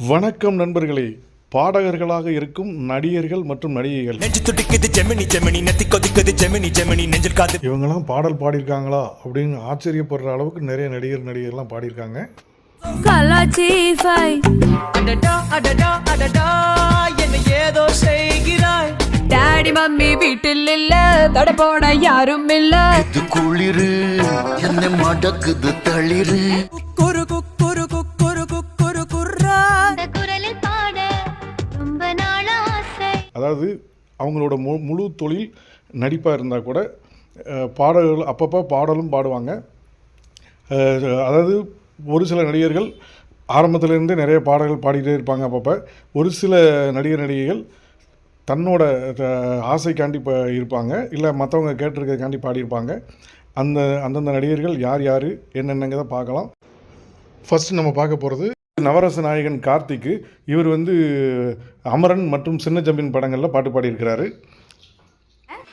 வணக்கம் நண்பர்களே. பாடகர்களாக இருக்கும் நடிகர்கள் மற்றும் நடிகைகள். நெஞ்சு துடிக்குது ஜெமினி ஜெமினி நெத்தி கொதிக்குது ஜெமினி ஜெமினி நெஞ்சில் காது. இவங்கெல்லாம் பாடல் பாடியிருக்காங்களா அப்படின்னு ஆச்சரியப்படுற அளவுக்கு நிறைய நடிகர் நடிகர்லாம் பாடியிருக்காங்க. கலாச்சி ஃபை அடடா அடடா அடடா என்ன ஏதோ செய்கிறாய். டாடி மம்மி வீட்டில் இல்ல தட போட யாரும் இல்ல. இது குளிரு என்ன மடக்குது தளிரு. அதாவது அவங்களோட மு முழு தொழில் நடிப்பாக இருந்தால் கூட பாடல்கள் அப்பப்போ பாடலும் பாடுவாங்க. அதாவது ஒரு சில நடிகர்கள் ஆரம்பத்திலேருந்தே நிறைய பாடல்கள் பாடிட்டே இருப்பாங்க அப்பப்போ. ஒரு சில நடிகர் நடிகைகள் தன்னோட ஆசைக்காண்டி இப்போ இருப்பாங்க. இல்லை மற்றவங்க கேட்டிருக்கிறதுக்காண்டி பாடியிருப்பாங்க. அந்த அந்தந்த நடிகர்கள் யார் யார் என்னென்னங்கிறத பார்க்கலாம். ஃபஸ்ட்டு நம்ம பார்க்க போகிறது நவரச நாயகன் கார்த்திக்கு இவர் வந்து அமரன் மற்றும் சின்ன ஜம்பின் படங்களில் பாட்டு பாடியிருக்கிறாரு.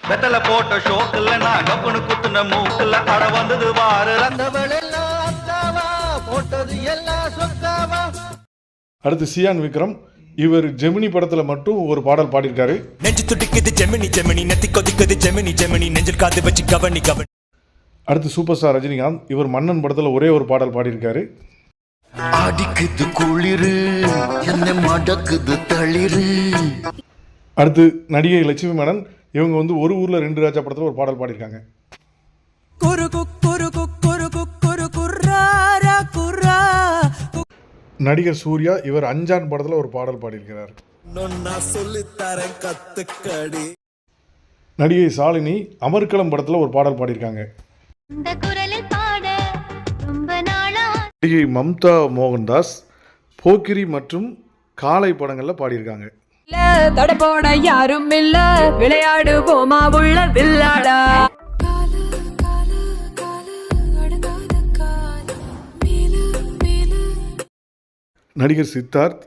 வெத்தல போட்ட ஷோக்குல நான் கப்புனு குத்துன மூக்குல அட வந்தது வாரு. போட்டது எல்லாம் சொத்தாவா? அடுத்து சியான் விக்ரம். இவர் ஜெமினி படத்தில் மட்டும் ஒரு பாடல் பாடியிருக்காரு. நெஞ்சு துடிக்குது ஜெமினி ஜெமினி நெத்தி கொதிக்குது ஜெமினி ஜெமினி நெஞ்சில் காது வச்சு கவனி கவனி. அடுத்து சூப்பர் ஸ்டார் ரஜினிகாந்த். இவர் மன்னன் படத்தில் ஒரே ஒரு பாடல் பாடியிருக்காரு. அடிக்குது குளிரு என்ன மடக்குது தளிரு. அடுத்து நடிகை லட்சுமி மேனன் இவங்க வந்து ஒரு ஊரில் ரெண்டு ராஜா படத்தில் ஒரு பாடல் பாடியிருக்காங்க. நடிகர் சூர்யா இவர் அஞ்சான் படத்தில் ஒரு பாடல் பாடியிருக்கிறார். நடிகை சாலினி அமர்க்களம் படத்தில் ஒரு பாடல் பாடியிருக்காங்க. நடிகை மம்தா மோகன்தாஸ் போக்கிரி மற்றும் காளை படங்களில் பாடியிருக்காங்க. யாரும் இல்ல விளையாடுவோமா உள்ள வில்லாடா. நடிகர் சித்தார்த்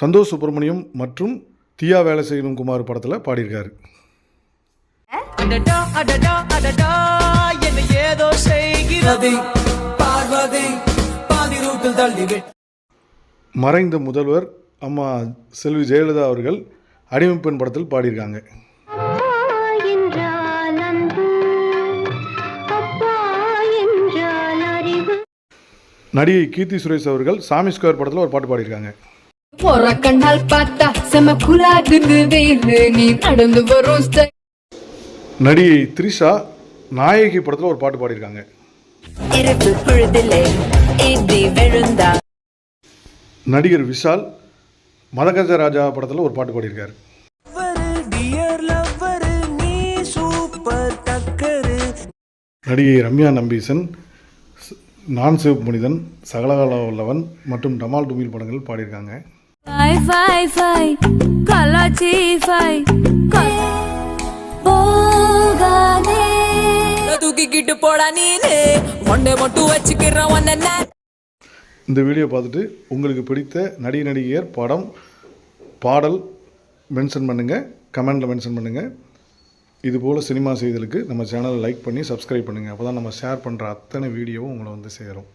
சந்தோஷ் சுப்பிரமணியம் மற்றும் தியா வேலை செய்யணும் குமார் படத்தில் பாடியிருக்காரு. ஏதோ செய்கிறது. பார்வதி. பாதி ரூட்டில் தள்ளிவிட்டு மறைந்த முதல்வர் அம்மா செல்வி ஜெயலலிதா அவர்கள் அடிமைப்பெண் படத்தில் பாடியிருக்காங்க. என்றால் அன்பு அப்பா என்றால் அறிவு நடிகை கீர்த்தி சுரேஷ் அவர்கள் சாமி ஸ்கொயர் படத்தில் ஒரு பாட்டு பாடியிருக்காங்க. நடிகை த்ரிஷா நாயகி படத்தில் ஒரு பாட்டு பாடியிருக்காங்க. இரவு பொழுதிலே இடி விழுந்தா. நடிகர் விஷால் மதகஜ ராஜா படத்தில் ஒரு பாட்டு பாடியிருக்காரு. டியர் லவ்வர் நீ சூப்பர் டக்கரு நடிகை ரம்யா நம்பீசன் நான் சிவப்பு மனிதன் சகலகலா உள்ளவன் மற்றும் டமால் டுமில் படங்கள் பாடியிருக்காங்க. போகாதே. தூக்கிக்கிட்டு போடா நீனு. ஒன்றை மட்டும் வச்சுக்கிறோம் ஒன்ன இந்த வீடியோ பார்த்துட்டு உங்களுக்கு பிடித்த நடிகை நடிகையர் படம் பாடல் மென்ஷன் பண்ணுங்கள் கமெண்டில் மென்ஷன் பண்ணுங்கள் இதுபோல் சினிமா செய்திகளுக்கு நம்ம சேனலை லைக் பண்ணி சப்ஸ்கிரைப் பண்ணுங்கள் அப்போ தான் நம்ம ஷேர் பண்ணுற அத்தனை வீடியோவும் உங்களை வந்து சேரும்.